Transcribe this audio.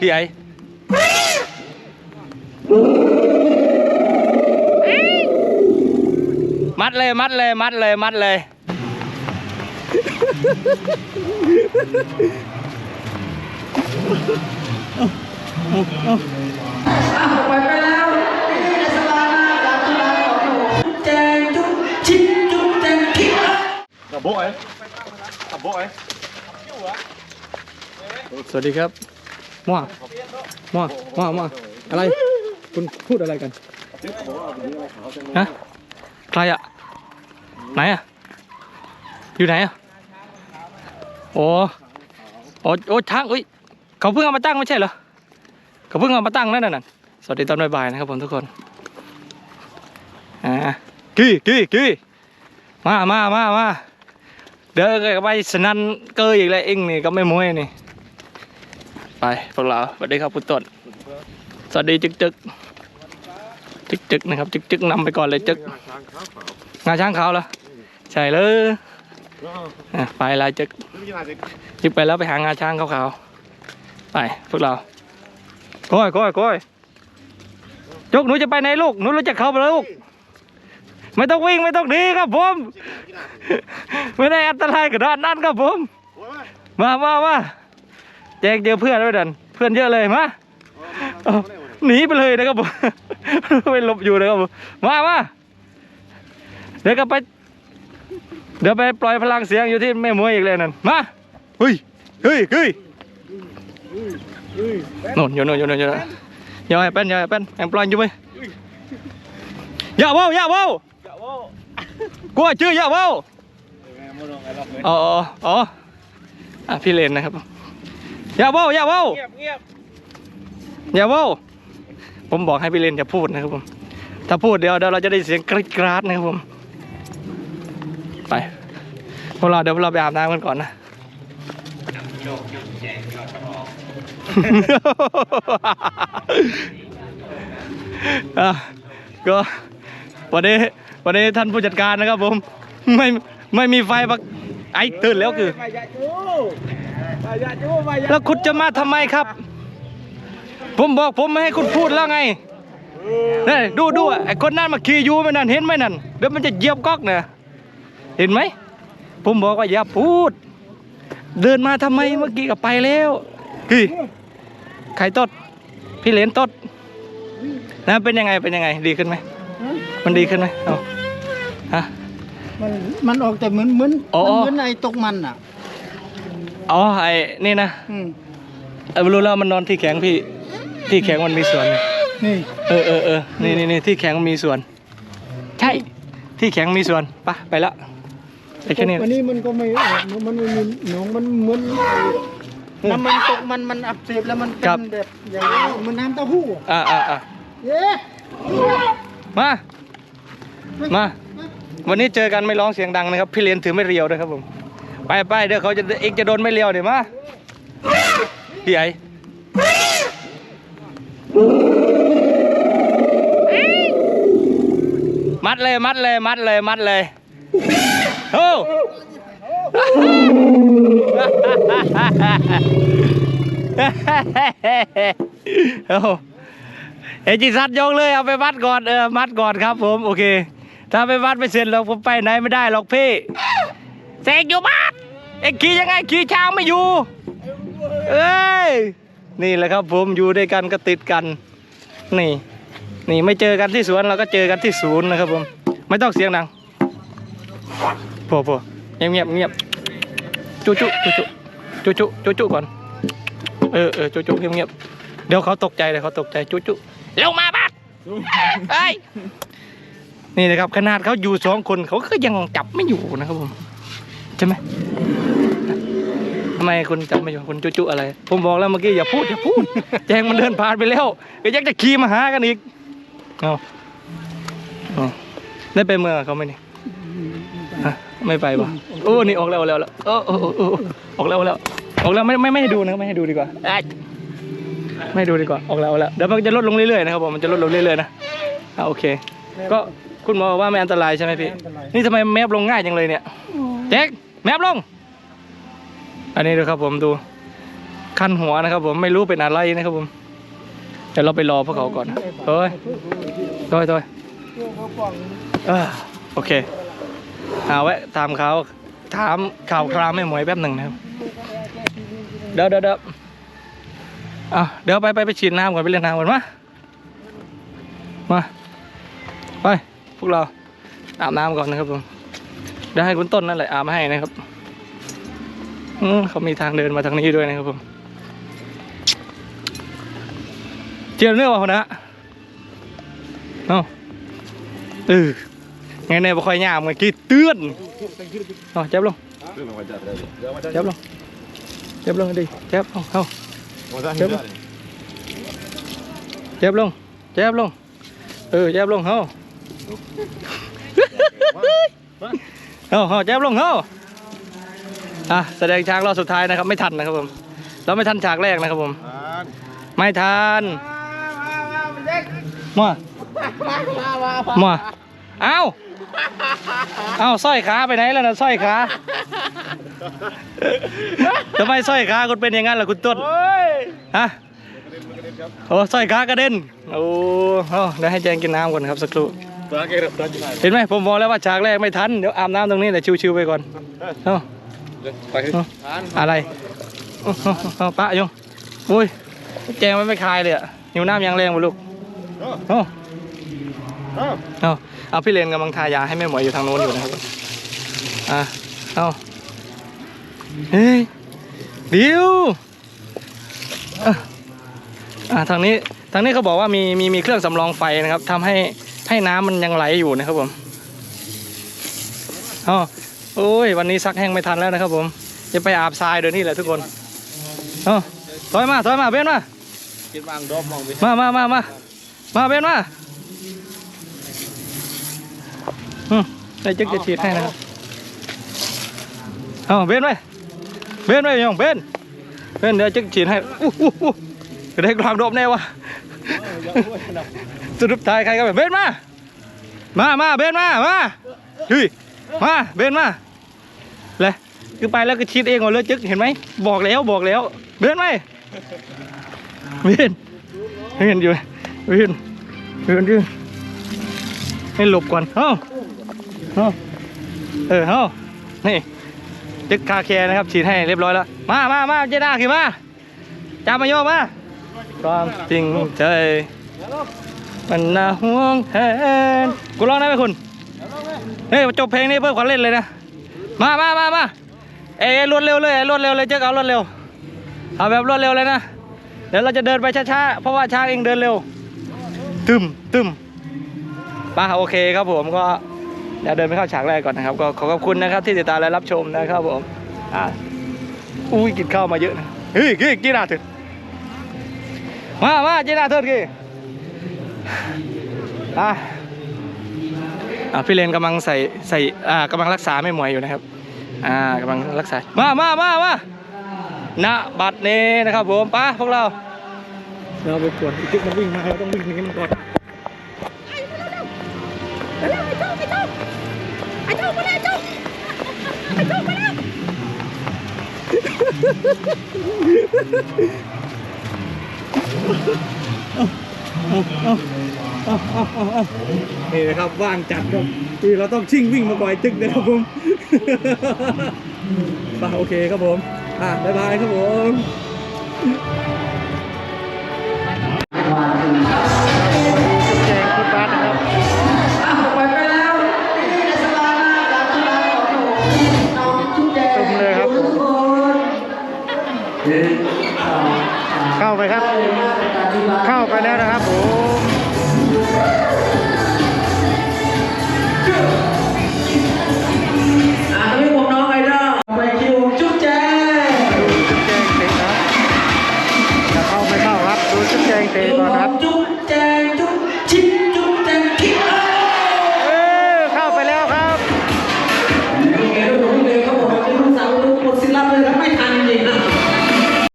gì vậy? Mắt lê mắt lê mắt lê mắt lê. Oh, oh, oh. cả bộ ấy. Cả bộ ấy. สวัสดีครับ มั่วมั่วมั่วมั่วอะไร คุณพูดอะไรกัน ฮะ ใครอะไหนอะอยู่ไหนอะโอ้โอ้โอ้ช้างอุ้ย เขาเพิ่งเอามาตั้งไม่ใช่เหรอ เขาเพิ่งเอามาตั้งนั่นน่ะสวัสดีตอนบ่ายๆนะครับผมทุกคน อ่ากี้กี้กี้มามามามาเดี๋ยวก็ไปสนันเกยอีกแล้วเองนี่ก็ไม่มวยนี่ ไปพวกเราสวัสดีครับคุณต้นสวัสดีจึกจึกจึกจึกนะครับจึกจึกนำไปก่อนเลยจึกงาช้างขาวเหรอใช่เลยไปลายจึกจึกไปแล้วไปหางาช้างขาวๆไปพวกเราก้อยก้อยก้อยจุกหนูจะไปไหนลูกหนูรู้จักเขาไปแล้วลูกไม่ต้องวิ่งไม่ต้องหนีครับผม ไม่ได้อันตรายกระดานนั่นครับผม มามามา แจกเจอเพื่อนด้วยดัน เพื่อนเยอะเลยมาเอาหนีไปเลยนะครับผมไปหลบอยู่นะครับผมมามาเดี๋ยวก็ไป เดี๋ยวไปปล่อยพลังเสียงอยู่ที่แม่มวยอีกเลยนั่นมาเฮ้ยเฮ้ยเฮ้ยโน่นอยู่โน่นอยู่โน่นอยู่โน่นอย่าให้เป็นอย่าให้เป็นแองปล่อยอยู่ไหมอย่าเว้าอย่าเว้ากลัวชื่ออย่าเว้าอ๋ออ๋ออ๋ออะพี่เลนนะครับ อย่าเว้าอย่าเว้า Nghiệp nghiệp อย่าเว้าผมบอกให้พี่เลนอย่าพูดนะครับผม ถ้าพูดเดี๋ยวเดี๋ยวเราจะได้เสียงกรีดกราดนะครับผม ไปพวกเราเดี๋ยวเราไปอาบน้ำกันก่อนนะอะก็วันนี้วันนี้ท่านผู้จัดการนะครับผม ไม่ไม่มีไฟปัก ไอ้ตื่นแล้วคือแล้วคุณจะมาทำไมครับ ผมบอกผมไม่ให้คุณพูดแล้วไงนี่ดูดูไอ้คนนั้นมาขี่อยูไหมนั่นเห็นไหมนั่นเดี๋ยวมันจะเหยียบก๊อกเนี่ยเห็นไหม ผมบอกว่าอย่าพูด เดินมาทำไมเมื่อกี้ก็ไปแล้วคือใครตดพี่เหรนตดนะเป็นยังไงเป็นยังไง ดีขึ้นไหมมันดีขึ้นไหมเอาฮะ มันมันออกแต่เหมือนเหมือนอ๋อ มันเหมือนไอ้ตกมันอะ อ๋อไอ้นี่นะอืมเออไม่รู้แล้วมันนอนที่แข็งพี่ ที่แข็งมันมีส่วนนี่นี่เออเออเออนี่นี่นี่ที่แข็งมีส่วน ใช่ ที่แข็งมีส่วนไปะไปละไปแค่นี้ อันนี้มันก็ไม่ออกมันมันมันหนองมันเหมือนน้ำมันตกมันมันอักเสบแล้วมันเป็นแบบอย่างนี้เหมันน้ำเต้าหู้อะอ่าอ่าอ่าเย้มา มา วันนี้เจอกันไม่ร้องเสียงดังนะครับ พี่เลียนถือไม่เรียวด้วยครับผมไปไปเดี๋ยวเขาจะเอกจะโดนไม่เรียวเดี๋ยวมาพี่ไอมัดเลยมัดเลยมัดเลยมัดเลยโอ้โอ้เอจิสัตยกเลยเอาไปมัดก่อนเออมัดก่อนครับผมโอเค ถ้าไปมัดไม่เสร็จหรอกผมไปไหนไม่ได้หรอกพี่เสกอยู่บ้านเอ็งขี่ยังไงขี่ช้างไม่อยู่ เอ้ย นี่แหละครับผมอยู่ด้วยกันก็ติดกัน นี่ นี่ไม่เจอกันที่สวนเราก็เจอกันที่ศูนย์นะครับผม ไม่ต้องเสียงดังพอพอเงียบเงียบเงียบจุจุจุจุจุจุจุจุก่อน เออเออจุจุเงียบเงียบเดี๋ยวเขาตกใจเดี๋ยวเขาตกใจจุจุลงมาบ้านเอ้ย นี่นะครับขนาดเขาอยู่สองคนเขาก็ยังจับไม่อยู่นะครับผมใช่ไหมทำไมคุณจับไม่อยู่คุณจุจุอะไร ผมบอกแล้วเมื่อกี้อย่าพูดอย่าพูด แจงมันเดินผ่านไปแล้วก็ยังจะขี่มาหากันอีกเอาเอาได้ไปเมืองกับเขาไหมนี่ไม่ไปปะโอ้นี่ออกแล้วออกแล้วแล้วโอ้โอ้โอ้อออกแล้วออกแล้วออกแล้วไม่ไม่ไม่ให้ดูนะไม่ให้ดูดีกว่าไม่ดูดีกว่าออกแล้วแล้วเดี๋ยวมันจะลดลงเรื่อยๆนะครับผมมันจะลดลงเรื่อยๆนะอ่าโอเค ก็ คุณหมอบอกว่าไม่อันตรายใช่ไหมพี่นี่ทำไมแมบลงง่ายจังเลยเนี่ยแจ็คแมบลง อันนี้ดูครับผมดูคันหัวนะครับ ผมไม่รู้เป็นอะไรนะครับผมเดี๋ยวเราไปรอพวกเขาก่อนเฮ้ยโดยโดยช่วงเขากล่องเออโอเคเอาไว้ตามเขาถามข่าวคราวไม่หมวยแป๊บหนึ่งนะครับ เดี๋ยวเดี๋ยวเดี๋ยวอะเดี๋ยวไปไปไปฉีดน้ำก่อนไปเล่นน้ำก่อนมา มา ไป พวกเราอาบน้ำก่อนนะครับผมเดี๋ยวให้คุณต้นนั่นแหละอาบให้นะครับอืเขามีทางเดินมาทางนี้ด้วยนะครับผมเจียวเนื้อวะคนนะเอ้าเออไงเนี่ยบ่ค่อยหยามไงกี่เตือนเอาจับลง Đưa mà chặt đây. Đưa mà chặt. จับลงจับลงดิจับเอาเอา Mà ra Chấm. hình ra này. จับลงจับลงเออจับลงเฮา เฮ้าเฮ้าจับลงเฮ้าอะแสดงฉากรอบสุดท้ายนะครับ ไม่ทันนะครับผมเราไม่ทันฉากแรกนะครับผม ไม่ทันมามาเอ้าเอ้าสร้อยขาไปไหนแล้วนะสร้อยขาทำไมสร้อยขาคุณเป็นอย่างนั้นล่ะคุณต้นฮะโอ้สร้อยขากระเด็นโอ้เดี๋ยวให้แจงกินน้ำก่อนครับสักครู่ Ra kia được, ra chỗ này. เห็นไหมผมบอกแล้วว่าฉากแรกไม่ทัน เดี๋ยวอาบน้ำตรงนี้แหละชิวๆไปก่อนเอ้า Đây, phải đi. อะไรเอาเอาเอาปะยงอุ้ยแจงมันไม่คลายเลยอะหิวน้ำยังแรงหมดลูก Đó, เอา đó. เอาเอาพี่เลนกำลังทายาให้แม่หมวยอยู่ทางโน้นอยู่นะครับอะเอาเฮ้ยเดี๋ยวอะอะทางนี้ทางนี้เขาบอกว่ามีมีมีเครื่องสำรองไฟนะครับทำให้ ให้น้ำมันยังไหลอยู่นะครับผมอ๋อโอ้ยวันนี้ซักแห้งไม่ทันแล้วนะครับผม จะไปอาบทรายเดี๋ยวนี้แหละทุกคนเอาถอยมาถอยมาเบนมา Cái vàng đốm mong đi. มามามามามาเบนมาอืมไอ้จึ๊กจะฉีดให้นะครับเอาเบนไปเบนไปยองเบนเบนเดี๋ยวจึ๊กฉีดให้อู้หูหูจะได้กลางโดบแน่วะ สุดท้ายใครก็แบบเบนมา มามาเบนมา มาเฮ้ยมาเบนมาเลยคือไปแล้วก็ฉีดเองหมดเลยจึ๊กเห็นไหมบอกแล้วบอกแล้ว เบนไหมเบนเห็นอยู่เห็นเห็นอยู่ให้หลบก่อนเฮ้าเฮ้าเออเฮ้านี่จึกคาแคร์นะครับฉีดให้เรียบร้อยแล้ว มามามาเจด้าขึ้นมาจับมาโยกมา ความจริงใจ มันน่าห่วงแทนกูร้องได้ไหมคุณเฮ้ยจบเพลงนี้เพิ่มขวัญเล่นเลยนะ มามามามาเอ้รวดเร็วเลยรวดเร็วเลยเจ๊กเอารวดเร็ว เอาแบบรวดเร็วเลยนะ เดี๋ยวเราจะเดินไปช้าๆ เพราะว่าช้างเองเดินเร็ว ตึมตึมป่ะโอเคครับผมก็เดี๋ยวเดินไปเข้าฉากแรกก่อนนะครับ ก็ขอขอบคุณนะครับที่ติดตามและรับชมนะครับผม อ่า อุ้ยกินข้าวมาเยอะนะ เฮ้ยกี่กี่นาเถิด มามากี่นาเถิดกี่อะอะพี่เลนกำลังใส่ใส่อ่ากำลังรักษาไม่หมวยอยู่นะครับ อ่ากำลังรักษา มามามามาณบัดนี้นะครับผมไป้าพวกเรา เราไปปวดอีกมันวิ่งมาเราต้องวิ่งหนีมันก่อน นี่นะครับว่างจัดครับที่เราต้องชิ่งวิ่งมาก่อยตึกนะครับผมไปโอเคครับผม อะบ๊ายบายครับผม